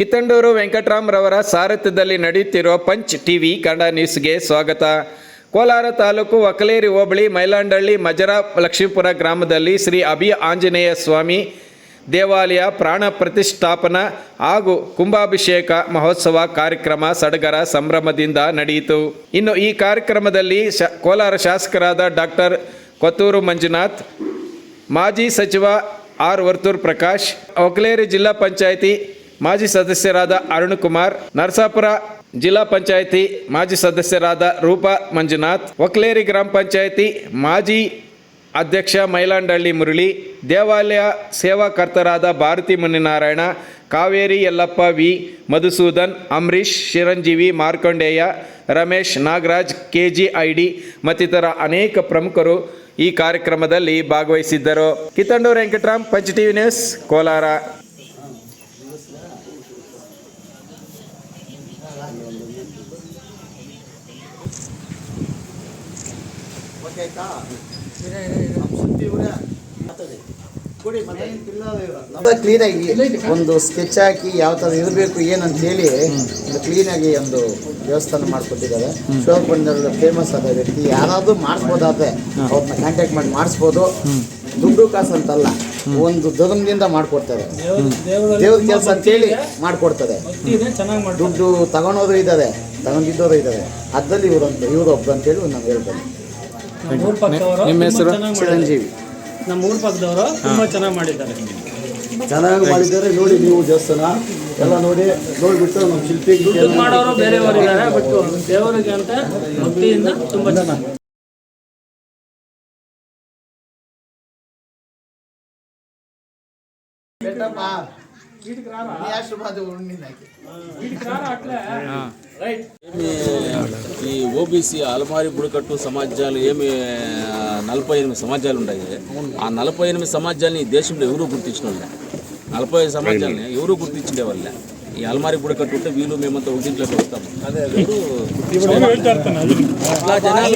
ಕಿತ್ತಂಡೂರು ವೆಂಕಟರಾಮ್ರವರ ಸಾರಥ್ಯದಲ್ಲಿ ನಡೆಯುತ್ತಿರುವ punch TV Kannada ನ್ಯೂಸ್ಗೆ ಸ್ವಾಗತ. ಕೋಲಾರ ತಾಲೂಕು ಒಕಲೇರಿ ಹೋಬಳಿ ಮೈಲಾಂಡಳ್ಳಿ ಮಜರಾ ಲಕ್ಷ್ಮೀಪುರ ಗ್ರಾಮದಲ್ಲಿ ಶ್ರೀ ಅಭಿ ಆಂಜನೇಯ ಸ್ವಾಮಿ ದೇವಾಲಯ ಪ್ರಾಣ ಪ್ರತಿಷ್ಠಾಪನಾ ಹಾಗೂ ಕುಂಭಾಭಿಷೇಕ ಮಹೋತ್ಸವ ಕಾರ್ಯಕ್ರಮ ಸಡಗರ ಸಂಭ್ರಮದಿಂದ ನಡೆಯಿತು. ಇನ್ನು ಈ ಕಾರ್ಯಕ್ರಮದಲ್ಲಿ ಶ ಕೋಲಾರ ಶಾಸಕರಾದ ಡಾಕ್ಟರ್ ಕೊತ್ತೂರು ಮಂಜುನಾಥ್, ಮಾಜಿ ಸಚಿವ ಆರ್ ವರ್ತೂರ್ ಪ್ರಕಾಶ್ ಒಕಲೇರಿ ಜಿಲ್ಲಾ ಪಂಚಾಯಿತಿ ಮಾಜಿ ಸದಸ್ಯರಾದ ಅರುಣ್ ಕುಮಾರ್, ನರಸಾಪುರ ಜಿಲ್ಲಾ ಪಂಚಾಯಿತಿ ಮಾಜಿ ಸದಸ್ಯರಾದ ರೂಪಾ ಮಂಜುನಾಥ್, ಒಕ್ಲೇರಿ ಗ್ರಾಮ ಪಂಚಾಯಿತಿ ಮಾಜಿ ಅಧ್ಯಕ್ಷ ಮೈಲಾಂಡಳ್ಳಿ ಮುರಳಿ, ದೇವಾಲಯ ಸೇವಾಕರ್ತರಾದ Bharathi Muninarayana, Kaveri Yallappa V Madhusudan Ambareesh Chiranjeevi Markandeya, Ramesh Nagaraj K G I D ಮತ್ತಿತರ ಅನೇಕ ಪ್ರಮುಖರು ಈ ಕಾರ್ಯಕ್ರಮದಲ್ಲಿ ಭಾಗವಹಿಸಿದ್ದರು. ಕಿತ್ತಂಡೂರು ವೆಂಕಟರಾಮ್, ಪಂಚ ಟಿವಿ ನ್ಯೂಸ್, ಕೋಲಾರ. ಕ್ಲೀನಾಗಿ ಒಂದು ಸ್ಕೆಚ್ ಹಾಕಿ ಯಾವ ಥರ ಇರಬೇಕು ಏನಂತ ಹೇಳಿ ಒಂದು ಕ್ಲೀನಾಗಿ ಒಂದು ವ್ಯವಸ್ಥೆ ಮಾಡ್ಕೊಟ್ಟಿದ್ದಾರೆ. ಶೋಕ್ ಬಂದಲ್ಲಿ ಫೇಮಸ್ ಆದ ವ್ಯಕ್ತಿ. ಯಾರಾದ್ರೂ ಮಾಡಿಸ್ಬೋದಾದ್ರೆ ಅವ್ರನ್ನ ಕಾಂಟ್ಯಾಕ್ಟ್ ಮಾಡಿ ಮಾಡಿಸ್ಬೋದು. ದುಡ್ಡು ಕಾಸು ಅಂತಲ್ಲ ಒಂದು ಧರ್ಮದಿಂದ ಮಾಡ್ಕೊಡ್ತಾರೆ. ದೇವ್ರ ಕೆಲಸ ಅಂತೇಳಿ ಮಾಡ್ಕೊಡ್ತಾರೆ. ದುಡ್ಡು ತಗೊಳೋರು ಇದ್ದಾರೆ. ತಗೊಂಡಿದ್ದವರು ಇದ್ದಾರೆ. ಅದ್ರಲ್ಲಿ ಇವರು ಅಂತ ಇವರು ಒಬ್ರು ಅಂತೇಳಿ ನಾನು ಹೇಳ್ಬೋದು. ನಮ್ಮ ಊರ್ ಪಕ್ಕದವರು ನಿಮ್ಮ ಹೆಸರು? ತುಂಬಾ ಚಿರಂಜೀವಿ. ನಮ್ಮ ಊರ ಪಕ್ಕದವರು ತುಂಬಾ ಚೆನ್ನಾಗಿ ಮಾಡಿದ್ದಾರೆ. ಚೆನ್ನಾಗಿ ಮಾಡಿದ್ದಾರೆ. ನೋಡಿ ನೀವು ದೇವಸ್ಥಾನ ಎಲ್ಲ ನೋಡಿ. ನೋಡಿಬಿಟ್ಟು ನಮ್ಮ ಶಿಲ್ಪಿ ದುಡ್ಡು ಮಾಡೋರು ಬೇರೆಯವರು ಇದ್ದಾರೆ ಬಟ್ ದೇವರಿಗೆ ಅಂತ ಭಕ್ತಿಯಿಂದ ತುಂಬಾ ಚೆನ್ನಾಗಿ ఈ ఓబీసీ అలమారి బుడకట్టు సమాజాలు ఏమి నలభై ఎనిమిది సమాజాలు ఉన్నాయి ఆ నలభై ఎనిమిది సమాజాలని ఈ దేశంలో ఎవరు గుర్తించిన వాళ్ళే నలభై ఐదు సమాజాలని ఎవరు గుర్తించే వాళ్ళే ఈ అలమారి బుడకట్టు ఉంటే వీళ్ళు మేమంతా ఒకటింట్లోకి వస్తాము అదే అట్లా జనాలు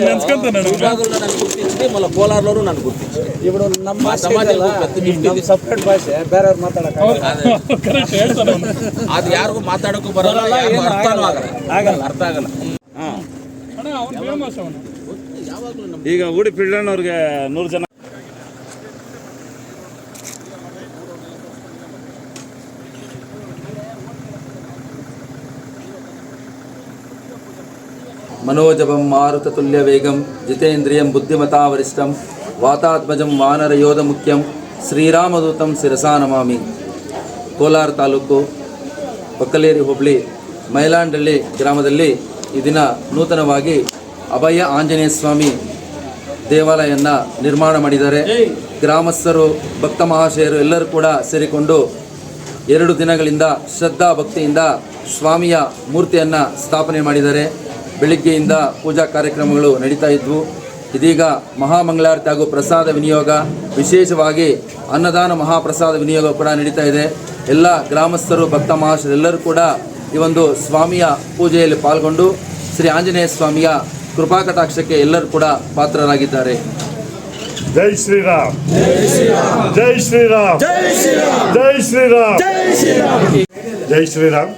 విభాగంలో నన్ను గుర్తించింది మళ్ళీ కోలార్లోనూ నన్ను గుర్తించింది ఇప్పుడు ನಮ್ಮ మా సమాజంలో పెద్ద gift ఇది. ಸಪ್ರೇಟ್ ಭಾಷೆ ಬೇರೆಯವ್ರು ಮಾತಾಡಕ್ಕೆ ಅದೇ. ಅದು ಯಾರಿಗೂ ಮಾತಾಡೋಕ್ಕೂ ಬರಲ್ಲ ಯಾರಿಗೂ ಅರ್ಥನೂ ಆಗಲ್ಲ ಅರ್ಥ ಆಗಲ್ಲ ಈಗ ಉಡಿ ಪಿಳ್ಳಣ್ಣವ್ರಿಗೆ ನೂರು ಜನ మనోజవం మారుతతుల్యవేగం జితేంద్రియం బుద్ధిమతా వరిష్టం వాతాత్మజం వానరయోధ ముఖ్యం ಶ್ರೀರಾಮದೂತಂ ಶಿರಸಾ ನಮಾಮಿ ಕೋಲಾರ ತಾಲೂಕು ಒಕ್ಕಲೇರಿ ಹೋಬಳಿ ಮೈಲಾಂಡಳ್ಳಿ ಗ್ರಾಮದಲ್ಲಿ ಈ ದಿನ ನೂತನವಾಗಿ ಅಭಯ ಆಂಜನೇಯ ಸ್ವಾಮಿ ದೇವಾಲಯವನ್ನು ನಿರ್ಮಾಣ ಮಾಡಿದ್ದಾರೆ. ಗ್ರಾಮಸ್ಥರು, ಭಕ್ತ ಮಹಾಶಯರು ಎಲ್ಲರೂ ಕೂಡ ಸೇರಿಕೊಂಡು ಎರಡು ದಿನಗಳಿಂದ ಶ್ರದ್ಧಾ ಭಕ್ತಿಯಿಂದ ಸ್ವಾಮಿಯ ಮೂರ್ತಿಯನ್ನು ಸ್ಥಾಪನೆ ಮಾಡಿದ್ದಾರೆ. ಬೆಳಿಗ್ಗೆಯಿಂದ ಪೂಜಾ ಕಾರ್ಯಕ್ರಮಗಳು ನಡೀತಾ ಇದ್ವು. ಇದೀಗ ಮಹಾಮಂಗಳಾರತಿ ಹಾಗೂ ಪ್ರಸಾದ ವಿನಿಯೋಗ, ವಿಶೇಷವಾಗಿ ಅನ್ನದಾನ ಮಹಾಪ್ರಸಾದ ವಿನಿಯೋಗ ಕೂಡ ನಡೀತಾ ಇದೆ. ಎಲ್ಲ ಗ್ರಾಮಸ್ಥರು, ಭಕ್ತ ಮಹಾಶಯರೆಲ್ಲರೂ ಕೂಡ ಈ ಒಂದು ಸ್ವಾಮಿಯ ಪೂಜೆಯಲ್ಲಿ ಪಾಲ್ಗೊಂಡು ಶ್ರೀ ಆಂಜನೇಯ ಸ್ವಾಮಿಯ ಕೃಪಾಕಟಾಕ್ಷಕ್ಕೆ ಎಲ್ಲರೂ ಕೂಡ ಪಾತ್ರರಾಗಿದ್ದಾರೆ. ಜೈ ಶ್ರೀರಾಮ್. ಜೈ ಶ್ರೀರಾಮ್. ಜೈ ಶ್ರೀರಾಮ್. ಜೈ ಶ್ರೀರಾಮ್.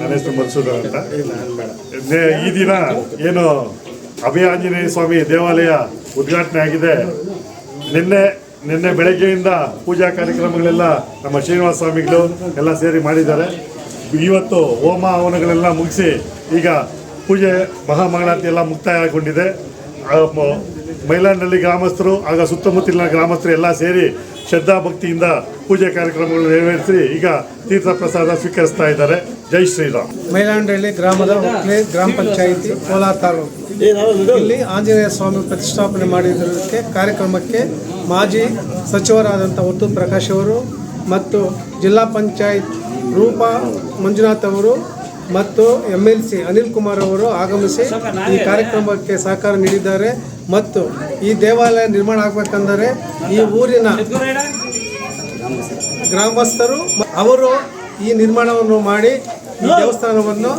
ನನ್ನ ಹೆಸರು ಮನ್ಸೂದನ್ ಅಂತ. ಈ ದಿನ ಏನು ಅಭಯ ಆಂಜನೇಯ ಸ್ವಾಮಿ ದೇವಾಲಯ ಉದ್ಘಾಟನೆ ಆಗಿದೆ. ನಿನ್ನೆ ನಿನ್ನೆ ಬೆಳಗ್ಗೆಯಿಂದ ಪೂಜಾ ಕಾರ್ಯಕ್ರಮಗಳೆಲ್ಲ ನಮ್ಮ ಶ್ರೀನಿವಾಸ ಸ್ವಾಮಿಗಳು ಎಲ್ಲ ಸೇರಿ ಮಾಡಿದ್ದಾರೆ. ಇವತ್ತು ಹೋಮ ಹವನಗಳೆಲ್ಲ ಮುಗಿಸಿ ಈಗ ಪೂಜೆ ಮಹಾಮಂಗಳಾರತಿ ಎಲ್ಲ ಮುಕ್ತಾಯಗೊಂಡಿದೆ. ಮೈಲಾಂಡಳ್ಳಿ ಗ್ರಾಮಸ್ಥರು ಆಗ ಸುತ್ತಮುತ್ತಲಿನ ಗ್ರಾಮಸ್ಥರು ಎಲ್ಲ ಸೇರಿ ಶ್ರದ್ಧಾ ಭಕ್ತಿಯಿಂದ ಪೂಜೆ ಕಾರ್ಯಕ್ರಮಗಳು ನೆರವೇರಿಸಿ ಈಗ ತೀರ್ಥ ಪ್ರಸಾದ ಸ್ವೀಕರಿಸ್ತಾ ಇದ್ದಾರೆ. ಜೈ ಶ್ರೀರಾಮ್. ಮೈಲಾಂಡಹಳ್ಳಿ ಗ್ರಾಮದ ಗ್ರಾಮ ಪಂಚಾಯಿತಿ ಕೋಲಾರ ತಾಲೂಕು. ಇಲ್ಲಿ ಆಂಜನೇಯ ಸ್ವಾಮಿ ಪ್ರತಿಷ್ಠಾಪನೆ ಮಾಡಿದ್ದಕ್ಕೆ ಕಾರ್ಯಕ್ರಮಕ್ಕೆ ಮಾಜಿ ಸಚಿವರಾದಂಥ ಒತ್ತು ಪ್ರಕಾಶ್ ಅವರು ಮತ್ತು ಜಿಲ್ಲಾ ಪಂಚಾಯತ್ ರೂಪಾ ಮಂಜುನಾಥ್ ಅವರು ಮತ್ತು M L C Anil Kumar ಅವರು ಆಗಮಿಸಿ ಈ ಕಾರ್ಯಕ್ರಮಕ್ಕೆ ಸಹಕಾರ ನೀಡಿದ್ದಾರೆ. ಮತ್ತು ಈ ದೇವಾಲಯ ನಿರ್ಮಾಣ ಆಗಬೇಕಂದರೆ ಈ ಊರಿನ ಗ್ರಾಮಸ್ಥರು ಅವರು ಈ ನಿರ್ಮಾಣವನ್ನು ಮಾಡಿ ಈ ದೇವಸ್ಥಾನವನ್ನು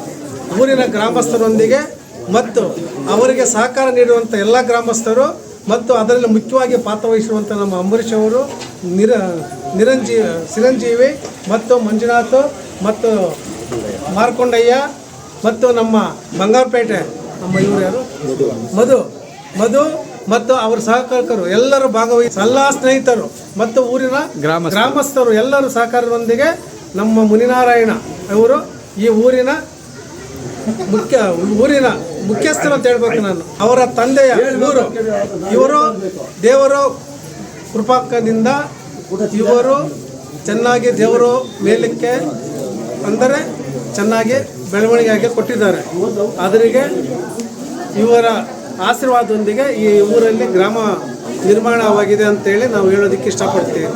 ಊರಿನ ಗ್ರಾಮಸ್ಥರೊಂದಿಗೆ ಮತ್ತು ಅವರಿಗೆ ಸಹಕಾರ ನೀಡುವಂಥ ಎಲ್ಲ ಗ್ರಾಮಸ್ಥರು ಮತ್ತು ಅದರಲ್ಲಿ ಮುಖ್ಯವಾಗಿ ಪಾತ್ರವಹಿಸಿರುವಂಥ ನಮ್ಮ ಅಂಬರೀಷ್ ಅವರು, ನಿರ ನಿರಂಜೀವಿ ಚಿರಂಜೀವಿ ಮತ್ತು ಮಂಜುನಾಥ್ ಮತ್ತು ಮಾರ್ಕೊಂಡಯ್ಯ. ಮತ್ತು ನಮ್ಮ ಬಂಗಾರಪೇಟೆ ನಮ್ಮ ಇವರು ಯಾರು? ಮಧು. ಮಧು. ಮತ್ತು ಅವರ ಸಹಕಾರಕರು ಎಲ್ಲರೂ ಭಾಗವಹಿಸಿ ಎಲ್ಲ ಸ್ನೇಹಿತರು ಮತ್ತು ಊರಿನ ಗ್ರಾಮ ಗ್ರಾಮಸ್ಥರು ಎಲ್ಲರೂ ಸಹಕಾರದೊಂದಿಗೆ ನಮ್ಮ ಮುನಿನಾರಾಯಣ ಅವರು ಈ ಊರಿನ ಮುಖ್ಯ ಊರಿನ ಮುಖ್ಯಸ್ಥರು ಅಂತ ಹೇಳ್ಬೇಕು ನಾನು. ಅವರ ತಂದೆಯ ಇವರು. ಇವರು ದೇವರ ಕೃಪಾಕದಿಂದ ಇವರು ಚೆನ್ನಾಗಿ ದೇವರು ಮೇಲಕ್ಕೆ ಅಂದರೆ ಚೆನ್ನಾಗಿ ಬೆಳವಣಿಗೆಯಾಗಿ ಕೊಟ್ಟಿದ್ದಾರೆ. ಅದರಿಗೆ ಇವರ ಆಶೀರ್ವಾದದೊಂದಿಗೆ ಈ ಊರಲ್ಲಿ ಗ್ರಾಮ ನಿರ್ಮಾಣವಾಗಿದೆ ಅಂತೇಳಿ ನಾವು ಹೇಳೋದಕ್ಕೆ ಇಷ್ಟಪಡ್ತೀವಿ.